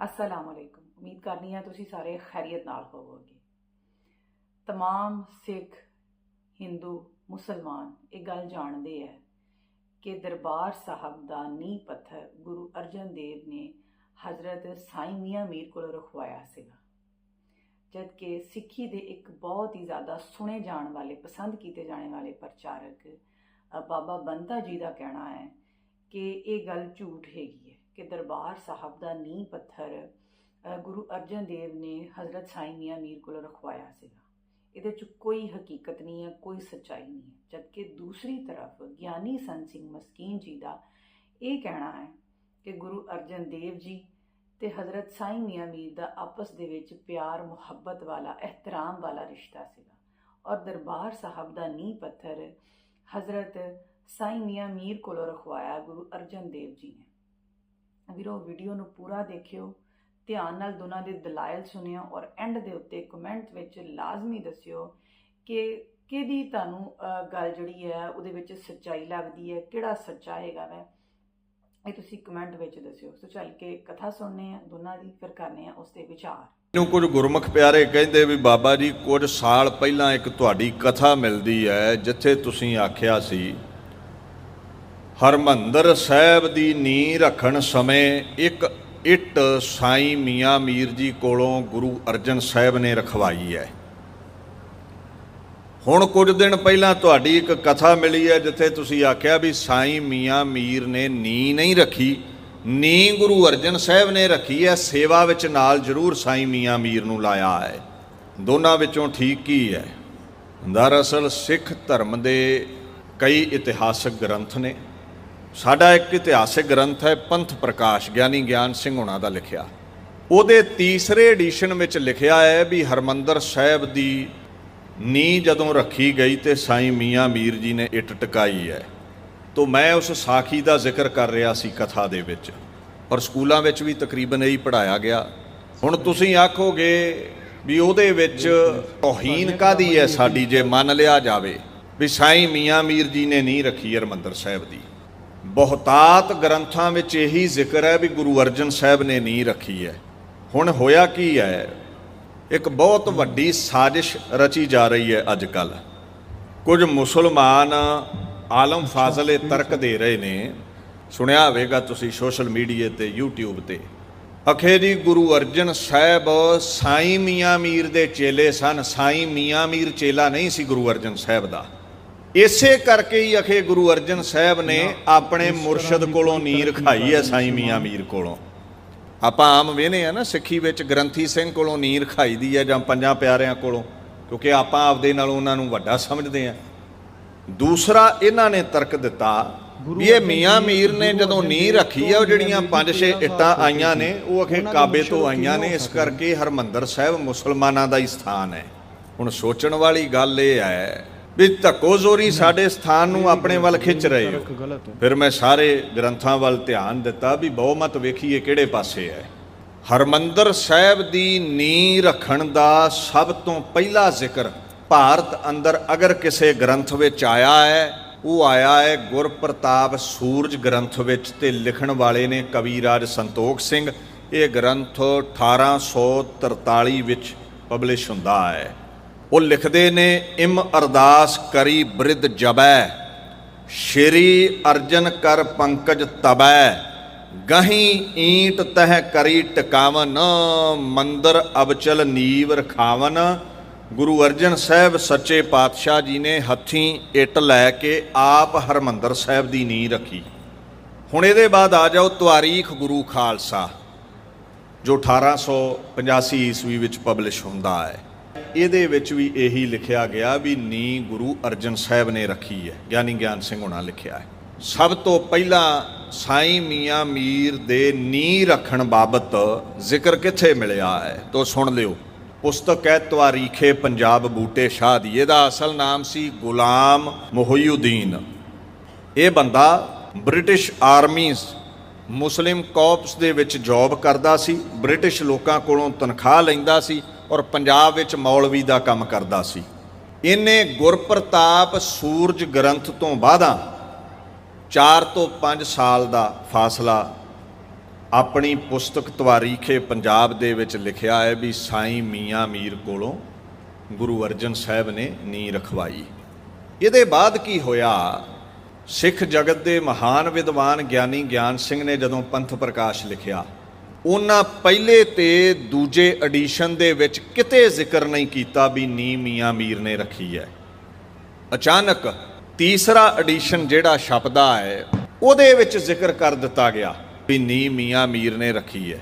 ਅਸਲਾਮ ਅਲੈਕੁਮ ਉਮੀਦ ਕਰਨੀ ਹੈ ਤੁਸੀਂ ਸਾਰੇ ਖੈਰੀਅਤ ਨਾਲ ਹੋਵੋਗੇ तमाम ਸਿੱਖ ਹਿੰਦੂ ਮੁਸਲਮਾਨ ਇਹ ਗੱਲ ਜਾਣਦੇ ਹੈ ਕਿ ਦਰਬਾਰ ਸਾਹਿਬ ਦਾ ਨੀਂਹ ਪੱਥਰ ਗੁਰੂ ਅਰਜਨ ਦੇਵ ਨੇ ਹਜ਼ਰਤ ਸਾਈਂ ਮੀਆਂ ਮੀਰ ਕੋਲ ਰਖਵਾਇਆ ਸੀਗਾ ਜਦ ਕਿ ਸਿੱਖੀ ਦੇ ਇੱਕ ਬਹੁਤ ਹੀ ਜ਼ਿਆਦਾ ਸੁਣੇ ਜਾਣ ਵਾਲੇ ਪਸੰਦ ਕੀਤੇ ਜਾਣੇ ਵਾਲੇ ਪ੍ਰਚਾਰਕ ਅ, ਬਾਬਾ ਬੰਤਾ ਜੀ ਦਾ ਕਹਿਣਾ ਹੈ ਕਿ ਇਹ ਗੱਲ ਝੂਠ ਹੈਗੀ ਹੈ ਕਿ ਦਰਬਾਰ ਸਾਹਿਬ ਦਾ ਨੀਂਹ ਪੱਥਰ ਗੁਰੂ ਅਰਜਨ ਦੇਵ ਨੇ ਹਜ਼ਰਤ ਸਾਈਂ ਮੀਆਂ ਮੀਰ ਕੋਲ ਰਖਵਾਇਆ ਸੀਗਾ। ਇਹਦੇ 'ਚ ਕੋਈ ਹਕੀਕਤ ਨਹੀਂ ਹੈ, ਕੋਈ ਸੱਚਾਈ ਨਹੀਂ ਹੈ। ਜਦਕਿ ਦੂਸਰੀ ਤਰਫ ਗਿਆਨੀ ਸੰਤ ਸਿੰਘ ਮਸਕੀਨ ਜੀ ਦਾ ਇਹ ਕਹਿਣਾ ਹੈ ਕਿ ਗੁਰੂ ਅਰਜਨ ਦੇਵ ਜੀ ਤੇ ਹਜ਼ਰਤ ਸਾਈਂ ਮੀਆਂ ਮੀਰ ਦਾ ਆਪਸ ਦੇ ਵਿੱਚ ਪਿਆਰ, ਮੁਹੱਬਤ ਵਾਲਾ ehtiram ਵਾਲਾ ਰਿਸ਼ਤਾ ਸੀਗਾ। ਔਰ ਦਰਬਾਰ ਸਾਹਿਬ ਦਾ ਨੀਂਹ ਪੱਥਰ ਹਜ਼ਰਤ ਸਾਈਂ ਮੀਆਂ ਮੀਰ ਕੋਲੋਂ ਰਖਵਾਇਆ ਗੁਰੂ ਅਰਜਨ ਦੇਵ ਜੀ ਨੇ। ਵੀਰੋ ਵੀਡੀਓ ਨੂੰ ਪੂਰਾ ਦੇਖਿਓ, ਧਿਆਨ ਨਾਲ ਦੋਨਾਂ ਦੇ ਦਲਾਇਲ ਸੁਣਿਓ ਔਰ ਐਂਡ ਦੇ ਉੱਤੇ ਕਮੈਂਟ ਵਿੱਚ ਲਾਜ਼ਮੀ ਦੱਸਿਓ ਕਿ ਕਿਹਦੀ ਤੁਹਾਨੂੰ ਗੱਲ ਜਿਹੜੀ ਹੈ, ਉਹਦੇ ਵਿੱਚ ਸੱਚਾਈ ਲੱਗਦੀ ਹੈ, ਕਿਹੜਾ ਸੱਚਾ ਹੈਗਾ ਵੈ, ਇਹ ਤੁਸੀਂ ਕਮੈਂਟ ਵਿੱਚ ਦੱਸਿਓ। ਸੋ ਚੱਲ ਕੇ ਕਥਾ ਸੁਣਨੇ ਆ ਦੋਨਾਂ ਦੀ ਫਿਰ ਕਰਨੇ ਆ ਉਸ ਤੇ ਵਿਚਾਰ। ਨੂੰ ਕੁਝ ਗੁਰਮੁਖ ਪਿਆਰੇ ਕਹਿੰਦੇ ਵੀ, ਬਾਬਾ ਜੀ, ਕੁਝ ਸਾਲ ਪਹਿਲਾਂ ਇੱਕ ਤੁਹਾਡੀ ਕਥਾ ਮਿਲਦੀ ਹੈ, ਜਿੱਥੇ ਤੁਸੀਂ ਆਖਿਆ ਸੀ ਹਰਮੰਦਰ ਸਾਹਿਬ ਦੀ ਨੀਂਹ ਰੱਖਣ ਸਮੇਂ ਇੱਕ ਇੱਟ ਸਾਈਂ ਮੀਆਂ ਮੀਰ ਜੀ ਕੋਲੋਂ ਗੁਰੂ ਅਰਜਨ ਸਾਹਿਬ ਨੇ ਰਖਵਾਈ ਹੈ। ਹੁਣ ਕੁਝ ਦਿਨ ਪਹਿਲਾਂ ਤੁਹਾਡੀ ਇੱਕ ਕਥਾ ਮਿਲੀ ਹੈ, ਜਿੱਥੇ ਤੁਸੀਂ ਆਖਿਆ ਵੀ ਸਾਈਂ ਮੀਆਂ ਮੀਰ ਨੇ ਨੀ ਨਹੀਂ ਰੱਖੀ। ਨੀ ਗੁਰੂ ਅਰਜਨ ਸਾਹਿਬ ਨੇ ਰੱਖੀ ਹੈ, ਸੇਵਾ ਵਿੱਚ ਨਾਲ ਜ਼ਰੂਰ ਸਾਈਂ ਮੀਆਂ ਮੀਰ ਨੂੰ ਲਾਇਆ ਹੈ। ਦੋਨਾਂ ਵਿੱਚੋਂ ਠੀਕ ਕੀ ਹੈ? ਦਰਅਸਲ ਸਿੱਖ ਧਰਮ ਦੇ ਕਈ ਇਤਿਹਾਸਕ ਗ੍ਰੰਥ ਨੇ। ਸਾਡਾ ਇੱਕ ਇਤਿਹਾਸਿਕ ਗ੍ਰੰਥ ਹੈ, ਪੰਥ ਪ੍ਰਕਾਸ਼, ਗਿਆਨੀ ਗਿਆਨ ਸਿੰਘ ਹੁਣਾਂ ਦਾ ਲਿਖਿਆ। ਉਹਦੇ ਤੀਸਰੇ ਐਡੀਸ਼ਨ ਵਿੱਚ ਲਿਖਿਆ ਹੈ ਵੀ ਹਰਮੰਦਰ ਸਾਹਿਬ ਦੀ ਨੀਂਹ ਜਦੋਂ ਰੱਖੀ ਗਈ ਤੇ ਸਾਈਂ ਮੀਆਂ ਮੀਰ ਜੀ ਨੇ ਇੱਟ ਟਿਕਾਈ ਹੈ। ਤੋਂ ਮੈਂ ਉਸ ਸਾਖੀ ਦਾ ਜ਼ਿਕਰ ਕਰ ਰਿਹਾ ਸੀ ਕਥਾ ਦੇ ਵਿੱਚ ਔਰ ਸਕੂਲਾਂ ਵਿੱਚ ਵੀ ਤਕਰੀਬਨ ਇਹੀ ਪੜਾਇਆ ਗਿਆ। ਹੁਣ ਤੁਸੀਂ ਆਖੋਗੇ ਵੀ ਉਹਦੇ ਵਿੱਚ ਤੋਹੀਨ ਕਾਦੀ ਹੈ ਸਾਡੀ ਜੇ ਮੰਨ ਲਿਆ ਜਾਵੇ, ਵੀ ਸਾਈਂ ਮੀਆਂ ਮੀਰ ਜੀ ਨੇ ਨਹੀਂ ਰੱਖੀ ਹਰਮੰਦਰ ਸਾਹਿਬ ਦੀ। ਬਹੁਤਾਤ ਗ੍ਰੰਥਾਂ ਵਿੱਚ ਇਹੀ ਜ਼ਿਕਰ ਹੈ ਵੀ ਗੁਰੂ ਅਰਜਨ ਸਾਹਿਬ ਨੇ ਨਹੀਂ ਰੱਖੀ ਹੈ। ਹੁਣ ਹੋਇਆ ਕੀ ਹੈ? ਇੱਕ ਬਹੁਤ ਵੱਡੀ ਸਾਜ਼ਿਸ਼ ਰਚੀ ਜਾ ਰਹੀ ਹੈ ਅੱਜ ਕੱਲ ਕੁਝ ਮੁਸਲਮਾਨ ਆਲਮ ਫਾਜ਼ਲੇ ਤਰਕ ਦੇ ਰਹੇ ਨੇ। ਸੁਣਿਆ ਹੋਵੇਗਾ ਤੁਸੀਂ ਸੋਸ਼ਲ ਮੀਡੀਆ ਤੇ, YouTube ਤੇ। ਅਖੇ ਜੀ, ਗੁਰੂ ਅਰਜਨ ਸਾਹਿਬ ਸਾਈਂ ਮੀਆਂ ਮੀਰ ਦੇ ਚੇਲੇ ਸਨ। ਸਾਈਂ ਮੀਆਂ ਮੀਰ ਚੇਲਾ ਨਹੀਂ ਸੀ ਗੁਰੂ ਅਰਜਨ ਸਾਹਿਬ ਦਾ। ਇਸੇ ਕਰਕੇ ਹੀ ਅਖੇ ਗੁਰੂ ਅਰਜਨ ਸਾਹਿਬ ਨੇ ਆਪਣੇ ਮੁਰਸ਼ਿਦ ਕੋਲੋਂ ਨੀਂਹ ਰਖਾਈ ਹੈ ਸਾਈਂ ਮੀਆਂ ਮੀਰ ਕੋਲੋਂ। ਆਪਾਂ ਆਮ ਵੇਨੇ ਆ ਨਾ ਸਿੱਖੀ ਵਿੱਚ ਗ੍ਰੰਥੀ ਸਿੰਘ ਕੋਲੋਂ ਨੀਂਹ ਰਖਾਈ ਦੀ ਹੈ ਜਾਂ ਪੰਜਾਂ ਪਿਆਰਿਆਂ ਕੋਲੋਂ ਕਿਉਂਕਿ ਆਪਾਂ ਆਪਦੇ ਨਾਲ ਉਹਨਾਂ ਨੂੰ ਵੱਡਾ ਸਮਝਦੇ ਆ। ਦੂਸਰਾ ਇਹਨਾਂ ਨੇ ਤਰਕ ਦਿੱਤਾ ਵੀ ਇਹ ਮੀਆਂ ਮੀਰ ਨੇ ਜਦੋਂ ਨੀਂਹ ਰੱਖੀ ਹੈ ਉਹ ਜਿਹੜੀਆਂ ਪੰਜ ਛੇ ਇੱਟਾਂ ਆਈਆਂ ਨੇ ਉਹ ਅਖੇ ਕਾਬੇ ਤੋਂ ਆਈਆਂ ਨੇ ਇਸ ਕਰਕੇ ਹਰਮੰਦਰ ਸਾਹਿਬ ਮੁਸਲਮਾਨਾਂ ਦਾ ਹੀ ਸਥਾਨ ਹੈ। ਹੁਣ ਸੋਚਣ ਵਾਲੀ ਗੱਲ ਇਹ ਹੈ ਵੀ ਧੱਕੋ ਜ਼ੋਰੀ ਸਾਡੇ ਸਥਾਨ ਨੂੰ ਆਪਣੇ ਵੱਲ ਖਿੱਚ ਰਹੇ ਹੋ। ਫਿਰ ਮੈਂ ਸਾਰੇ ਗ੍ਰੰਥਾਂ ਵੱਲ ਧਿਆਨ ਦਿੱਤਾ ਵੀ ਬਹੁਮਤ ਵੇਖੀਏ ਕਿਹੜੇ ਪਾਸੇ ਹੈ। ਹਰਮੰਦਰ ਸਾਹਿਬ ਦੀ ਨੀਂਹ ਰੱਖਣ ਦਾ ਸਭ ਤੋਂ ਪਹਿਲਾ ਜ਼ਿਕਰ ਭਾਰਤ ਅੰਦਰ ਅਗਰ ਕਿਸੇ ਗ੍ਰੰਥ ਵਿੱਚ ਆਇਆ ਹੈ, ਉਹ ਆਇਆ ਹੈ ਗੁਰਪ੍ਰਤਾਪ ਸੂਰਜ ਗ੍ਰੰਥ ਵਿੱਚ ਤੇ ਲਿਖਣ ਵਾਲੇ ਨੇ ਕਵੀਰਾਜ ਸੰਤੋਖ ਸਿੰਘ। ਇਹ ਗ੍ਰੰਥ 1843 ਵਿੱਚ ਪਬਲਿਸ਼ ਹੁੰਦਾ ਹੈ। ਉਹ ਲਿਖਦੇ ਨੇ, ਇਮ ਅਰਦਾਸ ਕਰੀ ਬ੍ਰਿਧ ਜਬੈ ਸ਼੍ਰੀ ਅਰਜਨ ਕਰ ਪੰਕਜ ਤਬੈ ਗਹੀ ਈਂਟ ਤਹਿ ਕਰੀ ਟਿਕਾਵਨ, ਮੰਦਰ ਅਬਚਲ ਨੀਵ ਰਖਾਵਨ, ਗੁਰੂ ਅਰਜਨ ਸਾਹਿਬ ਸੱਚੇ ਪਾਤਸ਼ਾਹ ਜੀ ਨੇ ਹੱਥੀਂ ਇੱਟ ਲੈ ਕੇ ਆਪ ਹਰਮੰਦਰ ਸਾਹਿਬ ਦੀ ਨੀਂਹ ਰੱਖੀ। ਹੁਣ ਇਹਦੇ ਬਾਅਦ ਆ ਜਾਓ ਤਵਾਰੀਖ ਗੁਰੂ ਖਾਲਸਾ, ਜੋ 1885 ਈਸਵੀ ਵਿੱਚ ਪਬਲਿਸ਼ ਹੁੰਦਾ ਹੈ। ਇਹਦੇ ਵਿੱਚ ਵੀ ਇਹੀ ਲਿਖਿਆ ਗਿਆ ਵੀ ਨੀ ਗੁਰੂ ਅਰਜਨ ਸਾਹਿਬ ਨੇ ਰੱਖੀ ਹੈ। ਗਿਆਨੀ ਗਿਆਨ ਸਿੰਘ ਹੋਣਾ ਲਿਖਿਆ ਹੈ। ਸਭ ਤੋਂ ਪਹਿਲਾਂ ਸਾਈਂ ਮੀਆਂ ਮੀਰ ਦੇ ਨੀ ਰੱਖਣ ਬਾਬਤ ਜ਼ਿਕਰ ਕਿੱਥੇ ਮਿਲਿਆ ਹੈ? ਤੋ ਸੁਣ ਲਿਓ। ਪੁਸਤਕ ਹੈ ਤਵਾਰੀਖੇ ਪੰਜਾਬ ਬੂਟੇ ਸ਼ਾਹ ਦੀ। ਇਹਦਾ ਅਸਲ ਨਾਮ ਸੀ ਗੁਲਾਮ ਮੁਹਯੁਦੀਨ ਇਹ ਬੰਦਾ ਬ੍ਰਿਟਿਸ਼ ਆਰਮੀ ਮੁਸਲਿਮ ਕਾਰਪਸ ਦੇ ਵਿੱਚ ਜੌਬ ਕਰਦਾ ਸੀ। ਬ੍ਰਿਟਿਸ਼ ਲੋਕਾਂ ਕੋਲੋਂ ਤਨਖਾਹ ਲੈਂਦਾ ਸੀ। ਔਰ ਪੰਜਾਬ ਵਿੱਚ ਮੌਲਵੀ ਦਾ ਕੰਮ ਕਰਦਾ ਸੀ। ਇਹਨੇ ਗੁਰਪ੍ਰਤਾਪ ਸੂਰਜ ਗ੍ਰੰਥ ਤੋਂ ਬਾਅਦਾਂ 4 ਤੋਂ 5 ਸਾਲ ਦਾ ਫਾਸਲਾ ਆਪਣੀ ਪੁਸਤਕ ਤਵਾਰੀਖੇ ਪੰਜਾਬ ਦੇ ਵਿੱਚ ਲਿਖਿਆ ਹੈ ਵੀ ਸਾਈਂ ਮੀਆਂ ਮੀਰ ਕੋਲੋਂ ਗੁਰੂ ਅਰਜਨ ਸਾਹਿਬ ਨੇ ਨੀ ਰਖਵਾਈ। ਇਹਦੇ ਬਾਅਦ ਕੀ ਹੋਇਆ? ਸਿੱਖ ਜਗਤ ਦੇ ਮਹਾਨ ਵਿਦਵਾਨ ਗਿਆਨੀ ਗਿਆਨ ਸਿੰਘ ਨੇ ਜਦੋਂ ਪੰਥ ਪ੍ਰਕਾਸ਼ ਲਿਖਿਆ ਉਹਨਾਂ ਪਹਿਲੇ ਤੇ ਦੂਜੇ ਐਡੀਸ਼ਨ ਦੇ ਵਿੱਚ ਕਿਤੇ ਜ਼ਿਕਰ ਨਹੀਂ ਕੀਤਾ ਵੀ ਨੀ ਮੀਆਂ ਮੀਰ ਨੇ ਰੱਖੀ ਹੈ। ਅਚਾਨਕ ਤੀਸਰਾ ਐਡੀਸ਼ਨ ਜਿਹੜਾ ਛਪਦਾ ਹੈ, ਉਹਦੇ ਵਿੱਚ ਜ਼ਿਕਰ ਕਰ ਦਿੱਤਾ ਗਿਆ ਵੀ ਨੀ ਮੀਆਂ ਮੀਰ ਨੇ ਰੱਖੀ ਹੈ।